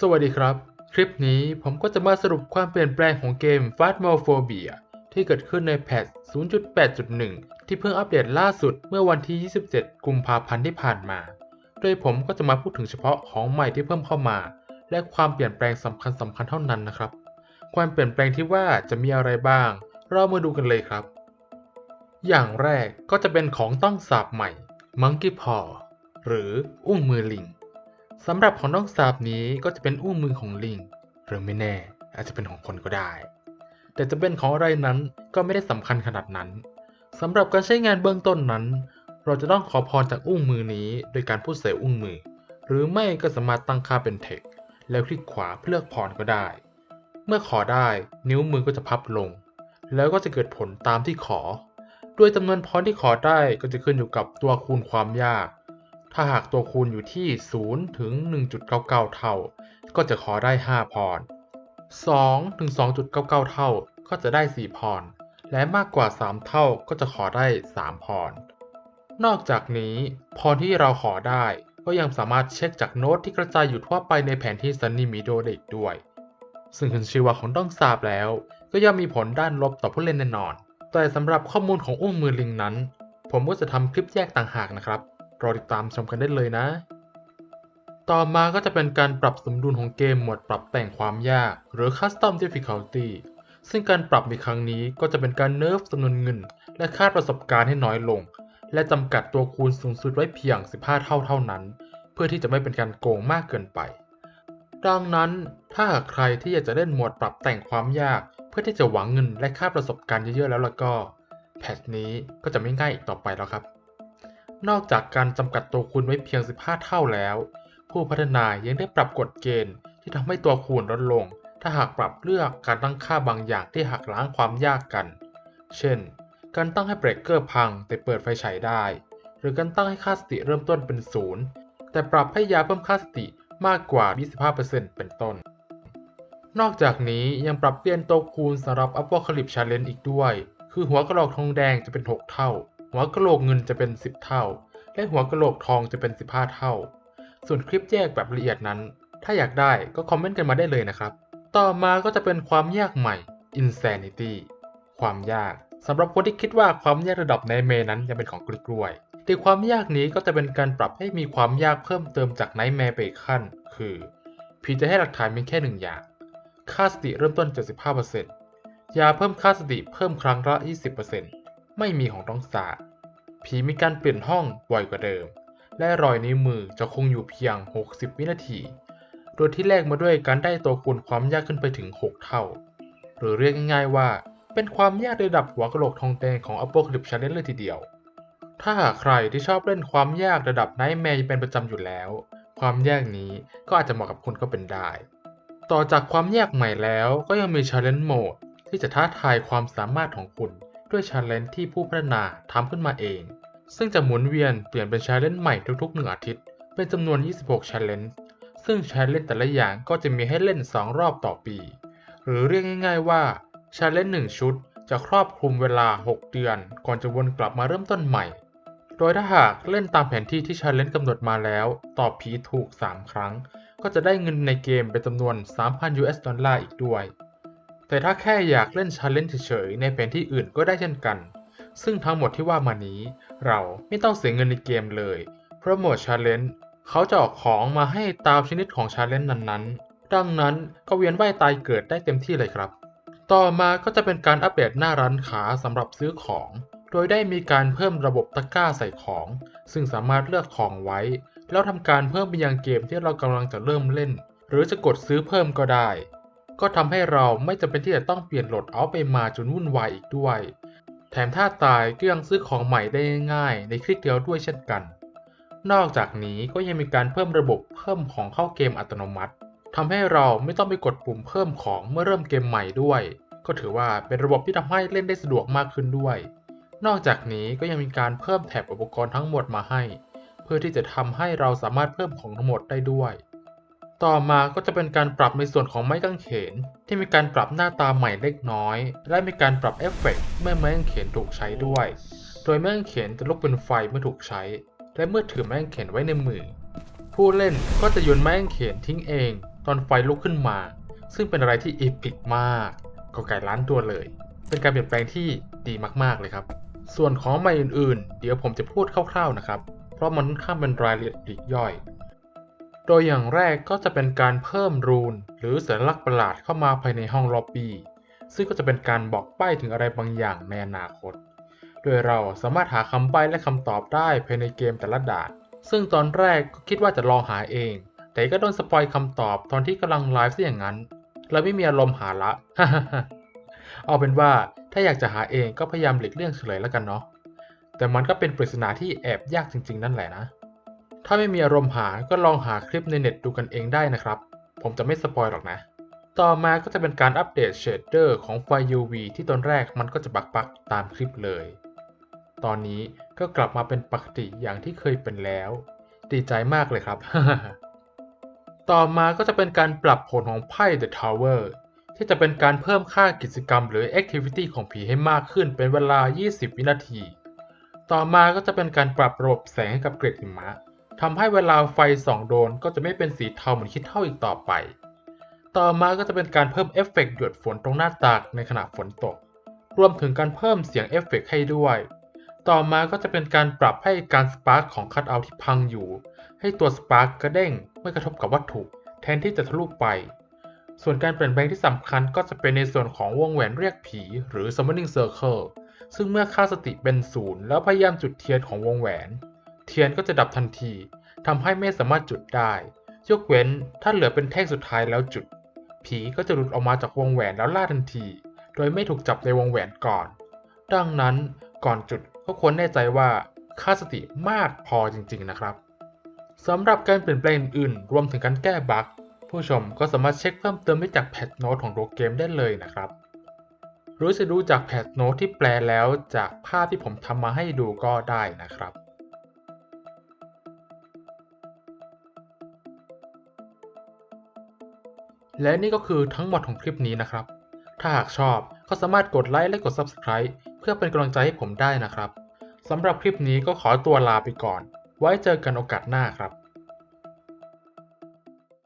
สวัสดีครับ คลิปนี้ผมก็จะมาสรุปความเปลี่ยนแปลงของเกม Phasmophobia ที่เกิดขึ้นในแพท0.8.1 ที่เพิ่งอัปเดตล่าสุดเมื่อวันที่ 27 กุมภาพันธ์ที่ผ่านมา โดยผมก็จะมาพูดถึงเฉพาะของใหม่ที่เพิ่มเข้ามา และความเปลี่ยนแปลงสำคัญสำคัญๆเท่านั้นนะครับ ความเปลี่ยนแปลงที่ว่าจะมีอะไรบ้าง เรามาดูกันเลยครับ อย่างแรกก็จะเป็นของต้องสาบใหม่ Monkey Paw หรืออุ้งมือลิง สำหรับของต้องสาบนี้ก็จะเป็นอุ้งมือของลิงหรือไม่แน่ อาจจะเป็นของคนก็ได้ แต่จะเป็นของอะไรนั้นก็ไม่ได้สำคัญขนาดนั้นสำหรับการใช้งานเบื้องต้นนั้น เราจะต้องขอพรจากอุ้งมือนี้ โดยการพูดใส่อุ้งมือ หรือไม่ก็สามารถตั้งค่าเป็นเทคแล้วคลิกขวาเพื่อเลือกพรก็ได้ เมื่อขอได้นิ้วมือก็จะพับลง แล้วก็จะเกิดผลตามที่ขอ ด้วยจำนวนพรที่ขอได้ก็จะขึ้นอยู่กับตัวคูณความยาก ถ้าหากตัวคูณอยู่ที่ 0 ถึง 1.99 เท่า ก็จะขอได้ 5 พร 2 ถึง 2.99 เท่า ก็จะได้ 4 พร และมากกว่า 3 เท่าก็จะขอได้ 3 พร นอกจากนี้ พรที่เราขอได้ ก็ยังสามารถเช็คจากโน้ตที่กระจายอยู่ทั่วไปในแผนที่ซันนี่มิโดได้อีกด้วย ซึ่งขึ้นชื่อว่าของต้องสาบแล้ว ก็ย่อมมีผลด้านลบต่อผู้เล่นแน่นอน แต่สำหรับข้อมูลของอุ้งมือลิงนั้น ผมก็จะทำคลิปแยกต่างหากนะครับ รอติดตามชมกันได้เลยนะ ต่อมาก็จะเป็นการปรับสมดุลของเกมหมวดปรับแต่งความยาก หรือ Custom Difficulty ซึ่งการปรับในครั้งนี้ก็จะเป็นการเนิร์ฟจำนวนเงิน และค่าประสบการณ์ให้น้อยลง และจำกัดตัวคูณสูงสุดไว้เพียง 15 เท่าเท่านั้น เพื่อที่จะไม่เป็นการโกงมากเกินไป ดังนั้นถ้าหากใครที่อยากจะเล่นหมวดปรับแต่งความยาก เพื่อที่จะหวังเงินและค่าประสบการณ์เยอะๆแล้วล่ะก็ แพทนี้ก็จะไม่ง่ายอีกต่อไปแล้วครับ นอกจากการจำกัดตัวคูณไว้เพียง 15 เท่าแล้ว ผู้พัฒนายังได้ปรับกฎเกณฑ์ที่ทำให้ตัวคูณลดลง ถ้าหากปรับเลือกการตั้งค่าบางอย่างที่หักล้างความยากกัน เช่น การตั้งให้เบรกเกอร์พังแต่เปิดไฟฉายได้ หรือการตั้งให้ค่าสติเริ่มต้นเป็นศูนย์แต่ปรับให้ยาเพิ่มค่าสติมากกว่า 25%เป็นต้น นอกจากนี้ยังปรับเปลี่ยนตัวคูณสำหรับ Apocalypse Challenge อีกด้วย คือหัวกระโหลกทองแดงจะเป็น 6 เท่า หัวกะโหลกเงินจะเป็น 10 เท่า และหัวกะโหลกทองจะเป็น 15 เท่า ส่วนคลิปแยกแบบละเอียดนั้น ถ้าอยากได้ก็คอมเมนต์กันมาได้เลยนะครับ ต่อมาก็จะเป็นความยากใหม่ Insanity ความยากสำหรับคนที่คิดว่าความยากระดับในเมนั้นยังเป็นของกล้วยๆแต่ความยากนี้ก็จะเป็นการปรับให้มีความยากเพิ่มเติมจากไนท์แมร์ไปอีกขั้น คือผีจะให้หลักฐานเพียงแค่หนึ่งอย่าง ค่าสติเริ่มต้น 75%ยาเพิ่มค่าสติเพิ่มครั้งละ 20%ไม่มีของต้องสา ผีมีการเปลี่ยนห้องบ่อยกว่าเดิม และรอยนิ้วมือจะคงอยู่เพียง 60 วินาที โดยที่แลกมาด้วยการได้ตัวคูณความยากขึ้นไปถึง 6 เท่า หรือเรียกง่ายๆว่า เป็นความยากระดับหัวกะโหลกทองแดงของ Apocalypse Challenge เลยทีเดียว ถ้าหากใครที่ชอบเล่นความยากระดับ Nightmare เป็นประจำอยู่แล้ว ความยากนี้ก็อาจจะเหมาะกับคุณก็เป็นได้ ต่อจากความยากใหม่แล้วก็ยังมี Challenge Mode ที่จะท้าทายความสามารถของคุณ ด้วย Challenge ที่ผู้พัฒนาทำขึ้นมาเอง ซึ่งจะหมุนเวียนเปลี่ยนเป็น Challenge ใหม่ทุกๆหนึ่งอาทิตย์ เป็นจำนวน 26 Challenge ซึ่ง Challenge แต่ละอย่างก็จะมีให้เล่น 2 รอบต่อปี หรือเรียกง่าย ๆ ว่า Challenge 1ชุดจะครอบคลุมเวลา 6 เดือน ก่อนจะวนกลับมาเริ่มต้นใหม่ โดยถ้าหากเล่นตามแผนที่ที่ Challenge กำหนดมาแล้ว ตอบผีถูก 3 ครั้ง ก็จะได้เงินในเกมเป็นจำนวน 3,000 US ดอลลาร์อีกด้วย แต่ถ้าแค่อยากเล่น Challenge เฉยๆในแผนที่อื่นก็ได้เช่นกัน ซึ่งทั้งหมดที่ว่ามานี้ เราไม่ต้องเสียเงินในเกมเลย เพราะโหมด Challenge เขาจะออกของมาให้ตามชนิดของ Challenge นั้นๆ ดังนั้นก็เวียนว่ายตายเกิดได้เต็มที่เลยครับ ต่อมาก็จะเป็นการอัปเดตหน้าร้านค้าสำหรับซื้อของ โดยได้มีการเพิ่มระบบตะกร้าใส่ของ ซึ่งสามารถเลือกของไว้ แล้วทำการเพิ่มไปยังเกมที่เรากำลังจะเริ่มเล่น หรือจะกดซื้อเพิ่มก็ได้ ก็ทำให้เราไม่จำเป็นที่จะต้องเปลี่ยนโหลดเอาไปมาจนวุ่นวายอีกด้วย แถมถ้าตายก็ยังซื้อของใหม่ได้ง่ายในคลิกเดียวด้วยเช่นกัน นอกจากนี้ก็ยังมีการเพิ่มระบบเพิ่มของเข้าเกมอัตโนมัติทำให้เราไม่ต้องไปกดปุ่มเพิ่มของเมื่อเริ่มเกมใหม่ด้วย ก็ถือว่าเป็นระบบที่ทำให้เล่นได้สะดวกมากขึ้นด้วย นอกจากนี้ก็ยังมีการเพิ่มแถบอุปกรณ์ทั้งหมดมาให้ เพื่อที่จะทำให้เราสามารถเพิ่มของทั้งหมดได้ด้วย ต่อมาก็จะเป็นการปรับในส่วนของไม้กางเขน ที่มีการปรับหน้าตาใหม่เล็กน้อย และมีการปรับเอฟเฟกต์เมื่อไม้กางเขนถูกใช้ด้วย โดยไม้กางเขนจะลุกเป็นไฟเมื่อถูกใช้ และเมื่อถือไม้กางเขนไว้ในมือ ผู้เล่นก็จะโยนไม้กางเขนทิ้งเอง ตอนไฟลุกขึ้นมา ซึ่งเป็นอะไรที่อีพิกมากก็ไก่ล้านตัวเลย เป็นการเปลี่ยนแปลงที่ดีมากๆเลยครับ ส่วนของใหม่อื่นๆ เดี๋ยวผมจะพูดคร่าวๆนะครับ เพราะมันค่อนข้างเป็นรายละเอียดปลีกย่อย โดยอย่างแรกก็จะเป็นการเพิ่มรูน หรือสัญลักษณ์ประหลาดเข้ามาภายในห้องล็อบบี้ ซึ่งก็จะเป็นการบอกใบ้ถึงอะไรบางอย่างในอนาคต โดยเราสามารถหาคำใบ้และคำตอบได้ภายในเกมแต่ละด่าน ซึ่งตอนแรกก็คิดว่าจะลองหาเอง แต่ก็โดนสปอยคำตอบตอนที่กำลังไลฟ์ซะอย่างนั้นเลยไม่มีอารมณ์หาละ เอาเป็นว่าถ้าอยากจะหาเองก็พยายามหลีกเลี่ยงเฉลยแล้วกันเนาะ แต่มันก็เป็นปริศนาที่แอบยากจริง ๆ นั่นแหละนะ ถ้าไม่มีอารมณ์หาก็ลองหาคลิปในเน็ตดูกันเองได้นะครับ ผมจะไม่สปอยหรอกนะ ต่อมาก็จะเป็นการอัปเดตเชดเดอร์ของไฟ UV ที่ตอนแรกมันก็จะบักๆตามคลิปเลย ตอนนี้ก็กลับมาเป็นปกติอย่างที่เคยเป็นแล้ว ดีใจมากเลยครับ ต่อมาก็จะเป็นการปรับผลของไพ่ The Tower ที่จะเป็นการเพิ่มค่ากิจกรรมหรือ Activity ของผีให้มากขึ้นเป็นเวลา 20 วินาที ต่อมาก็จะเป็นการปรับระบบแสงให้กับเกรดหิมะ ทำให้เวลาไฟส่องโดนก็จะไม่เป็นสีเทาเหมือนคิดเท่าอีกต่อไป ต่อมาก็จะเป็นการเพิ่มเอฟเฟกต์หยดฝนตรงหน้าตางในขณะฝนตก รวมถึงการเพิ่มเสียงเอฟเฟกต์ให้ด้วย ต่อมาก็จะเป็นการปรับให้การสปาร์คของคัตเอาท์ที่พังอยู่ ให้ตัวสปาร์คกระเด้งไม่กระทบกับวัตถุแทนที่จะทะลุไป ส่วนการเปลี่ยนแปลงที่สำคัญก็จะเป็นในส่วนของวงแหวนเรียกผี หรือ summoning circle ซึ่งเมื่อค่าสติเป็นศูนย์แล้วพยายามจุดเทียนของวงแหวน เทียนก็จะดับทันทีทำให้ไม่สามารถจุดได้ ยกเว้นถ้าเหลือเป็นแท่งสุดท้ายแล้วจุด ผีก็จะหลุดออกมาจากวงแหวนแล้วล่าทันที โดยไม่ถูกจับในวงแหวนก่อน ดังนั้นก่อนจุดก็ควรแน่ใจว่าค่าสติมากพอจริง ๆ นะครับสำหรับการเปลี่ยนแปลงอื่นๆรวมถึงการแก้บั๊กผู้ชมก็สามารถเช็คเพิ่มเติมได้จากแพทโน้ตของตัวเกมได้เลยนะครับ หรือจะดูจากแพทโน้ตที่แปลแล้วจากภาพที่ผมทำมาให้ดูก็ได้นะครับ และนี่ก็คือทั้งหมดของคลิปนี้นะครับ ถ้าหากชอบก็สามารถกดไลค์และกด Subscribe เพื่อเป็นกำลังใจให้ผมได้นะครับสำหรับคลิปนี้ก็ขอตัวลาไปก่อน ไว้เจอกันโอกาสหน้าครับ